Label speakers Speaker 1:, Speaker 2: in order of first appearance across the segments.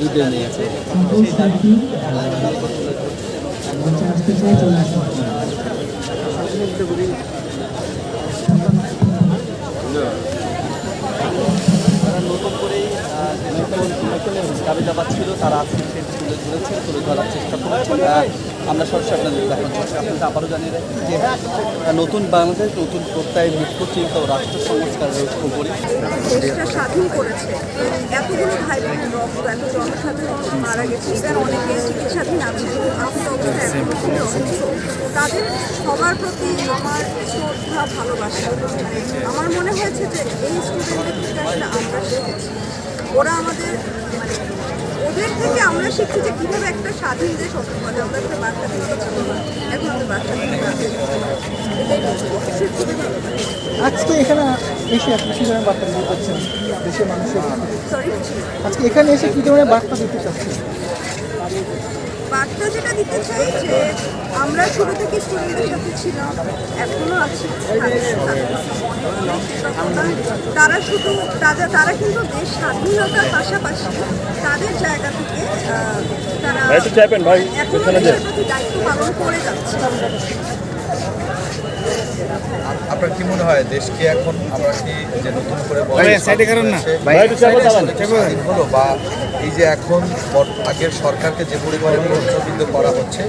Speaker 1: ঈদে নিয়েছে তারা নতুন করেই আহ, যে সকল দাবি দাবা ছিল তারা আজকে তুলে ধরেছে তুলে ধরার চেষ্টা করেছেন। আমরা সরাসরি আপনাদের দেখানোর চেষ্টা আপনাদের আবারও জানিয়ে রাখি যে নতুন বাংলাদেশ, নতুন প্রত্যয় মুক্ত চিন্তা ও রাষ্ট্র সংস্কারের উপরে
Speaker 2: দেশটা স্বাধীন করেছে। এতগুলো ভাই এত জনসাধারণ মারা গেছে। এবার চিকিৎসাধীন আছে। তাদের সবার প্রতি শ্রদ্ধা, ভালোবাসা। আমার মনে হয়েছে যে, এই আমরা ওরা আমাদের মানে ওদের থেকে আমরা শিখছি যে কীভাবে একটা স্বাধীন দেশ পারে। আমরা একটা বাচ্চা না এখন ওদের বাচ্চা
Speaker 3: আজকে এখানে এসে আপনি কী ধরনের বার্তা দিতে চাচ্ছেন? দেশের মানুষের
Speaker 2: সরি
Speaker 3: আজকে এখানে এসে কী ধরনের বার্তা দিতে চাচ্ছেন?
Speaker 2: বার্তা যেটা দিতে চাই যে আমরা শুরু থেকে স্টুডেন্টদের সাথে ছিলাম এখনও আছি তাদের। তারা শুধু তারা তারা কিন্তু দেশ স্বাধীনতার পাশাপাশি তাদের জায়গা থেকে তারা এখনও দেশের প্রতি দায়িত্ব পালন করে যাচ্ছে
Speaker 4: আপনার কি মনে হয় দেশকে এখন আমরা কি যে নতুন করে বলা
Speaker 5: সাইডে কারণ না।
Speaker 4: ভাই হলো বা এই যে এখন আগের সরকারকে যে পরিমাণে প্রশ্নবিদ্ধ করা হচ্ছে,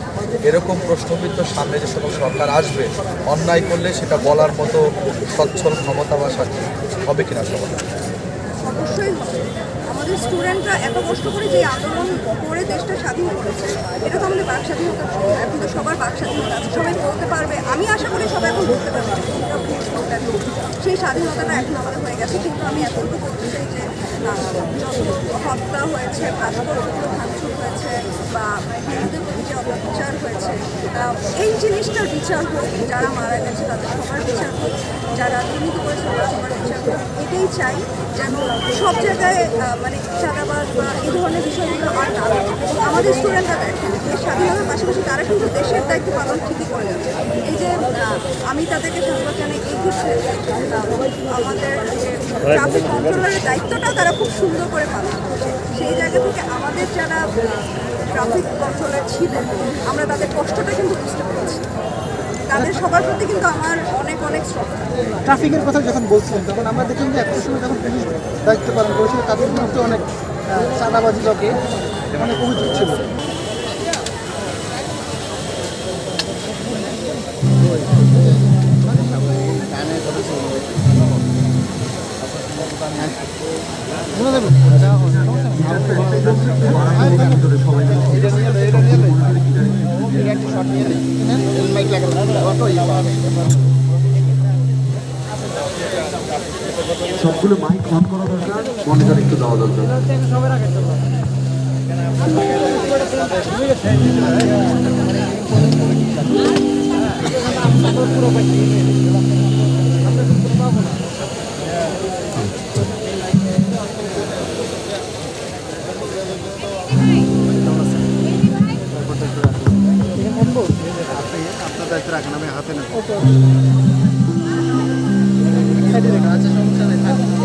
Speaker 4: এরকম প্রশ্নবিদ্ধ সামনে যে সকল সরকার আসবে, অন্যায় করলে সেটা বলার মতো সচ্ছল ক্ষমতা বা হবে কিনা সবার?
Speaker 2: অবশ্যই আমাদের স্টুডেন্টরা এত কষ্ট করে যে আন্দোলন করে দেশটা স্বাধীন করেছে, এটা তো আমাদের বাক স্বাধীনতার এখন তো সবার বাক স্বাধীনতা সবাই বলতে পারবে। আমি আশা করি সবাই এখন বলতে পারবে ঠিক। সেই স্বাধীনতাটা এখন আমাদের হয়ে গেছে, কিন্তু আমি এতটুকু বলতে চাই যে হত্যা হয়েছে ভাঙচুর হয়েছে বা হিন্দুদের যে অত্যাচার হয়েছে এই জিনিসটার বিচার হোক, যারা মারা গেছে তাদের সবার বিচার হোক, যারা দুর্নীতি করেছে তাদের সবার বিচার হোক, এটাই চাই যেন সব জায়গায় মানে চাঁদাবাজ বা এই ধরনের বিষয়গুলো আর না আমাদের স্টুডেন্টরা দেখেন দেশ স্বাধীনতার পাশাপাশি তারা কিন্তু দেশের দায়িত্ব পালন ঠিকই করে যাচ্ছে। এই যে আমি তাদেরকে সাধুবাদ জানাই এই ক্ষেত্রে আমাদের যে ট্রাফিক কন্ট্রোলারের দায়িত্বটা তারা খুব সুন্দর করে পালন করছে। সেই জায়গা থেকে আমাদের যারা ট্রাফিক কন্ট্রোলার ছিলেন আমরা তাদের কষ্টটা কিন্তু বুঝতে পেরেছি। তাদের সবার প্রতি কিন্তু আমার অনেক অনেক শ্রদ্ধা।
Speaker 3: ট্রাফিকের কথা যখন বলছিলেন তখন আমরা দেখলাম যে একটা সময় যখন পুলিশ দায়িত্ব পালন করেছিল তাদের বিরুদ্ধে অনেক চাঁদাবাজি লোকে অনেক অভিযোগ ছিল।
Speaker 6: সবগুলো মাইক অন করা দরকার মনিটর একটু দেওয়া দরকার।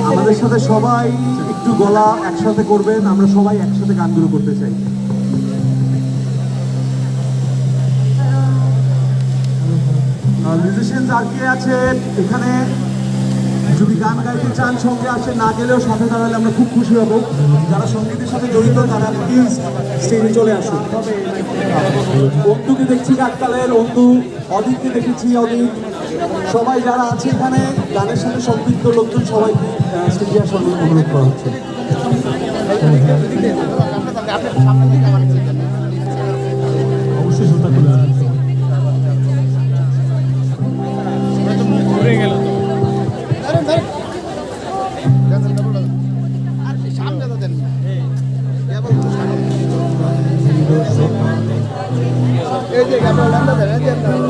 Speaker 6: আমাদের সাথে সবাই একটু গলা একসাথে করবেন আমরা সবাই একসাথে গানগুলো করতে চাই। মিউজিশিয়ান আর কে আছেন? এখানে যদি গান গাইতে চান, সঙ্গে আসে, না গেলেও সাথে দাঁড়ালে আমরা খুব খুশি হব। যারা সঙ্গীতের সাথে জড়িত, তারা প্লিজ স্টেজে চলে আসুন। অন্দুকে দেখছি কাকতালের অন্দু অদিতকে দেখেছি, অদিত। সবাই যারা আছে এখানে, গানের সাথে সম্পৃক্ত লোকজন সবাইকে স্টেজে আসার অনুরোধ করা হচ্ছে। Él llegamos hablando de la tienda.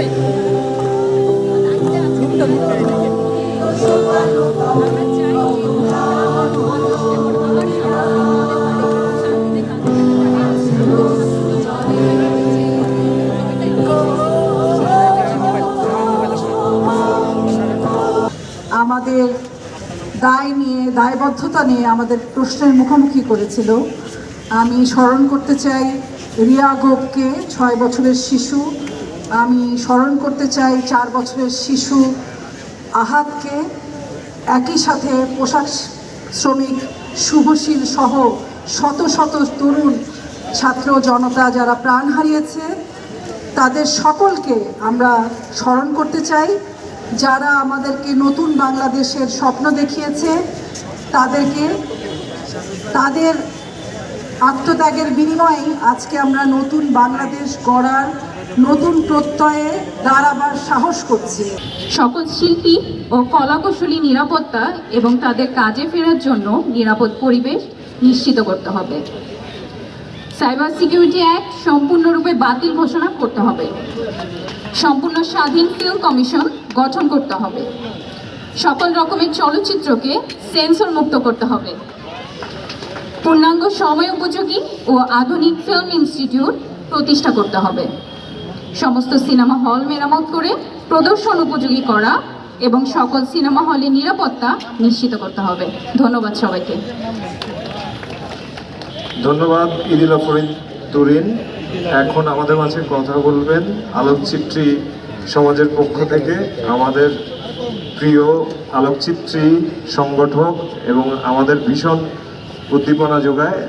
Speaker 5: আমাদের দায় নিয়ে, দায়বদ্ধতা নিয়ে আমাদের প্রশ্নের মুখোমুখি করেছিল। আমি স্মরণ করতে চাই রিয়া গোপকে, ছয় বছরের শিশু আমি স্মরণ করতে চাই চার বছরের শিশু আহাতকে। একই সাথে পোশাক শ্রমিক শুভশীল সহ শত শত তরুণ ছাত্র জনতা যারা প্রাণ হারিয়েছে, তাদের সকলকে আমরা স্মরণ করতে চাই। যারা আমাদেরকে নতুন বাংলাদেশের স্বপ্ন দেখিয়েছে, তাদেরকে তাদের আত্মত্যাগের বিনিময়ে আজকে আমরা নতুন বাংলাদেশ গড়ার নতুন প্রত্যয়ে দাঁড়াবার সাহস করছে।
Speaker 7: সকল শিল্পী ও কলাকুশলী নিরাপত্তা এবং তাদের কাজে ফেরার জন্য নিরাপদ পরিবেশ নিশ্চিত করতে হবে। সাইবার সিকিউরিটি অ্যাক্ট সম্পূর্ণরূপে বাতিল ঘোষণা করতে হবে। সম্পূর্ণ স্বাধীন ফিল্ম কমিশন গঠন করতে হবে। সকল রকমের চলচ্চিত্রকে সেন্সর মুক্ত করতে হবে। পূর্ণাঙ্গ সময় উপযোগী ও আধুনিক ফিল্ম ইনস্টিটিউট প্রতিষ্ঠা করতে হবে। সমস্ত সিনেমা হল মেরামত করে প্রদর্শন উপযোগী করা এবং সকল সিনেমা হলে নিরাপত্তা নিশ্চিত করতে হবে। ধন্যবাদ সবাইকে।
Speaker 8: ধন্যবাদ, ইদিলা ফরিদ তুরিন। এখন আমাদের মাঝে কথা বলবেন আলোকচিত্রী সমাজের পক্ষ থেকে আমাদের প্রিয় আলোকচিত্রী সংগঠক এবং আমাদের ভীষণ উদ্দীপনা যোগায়।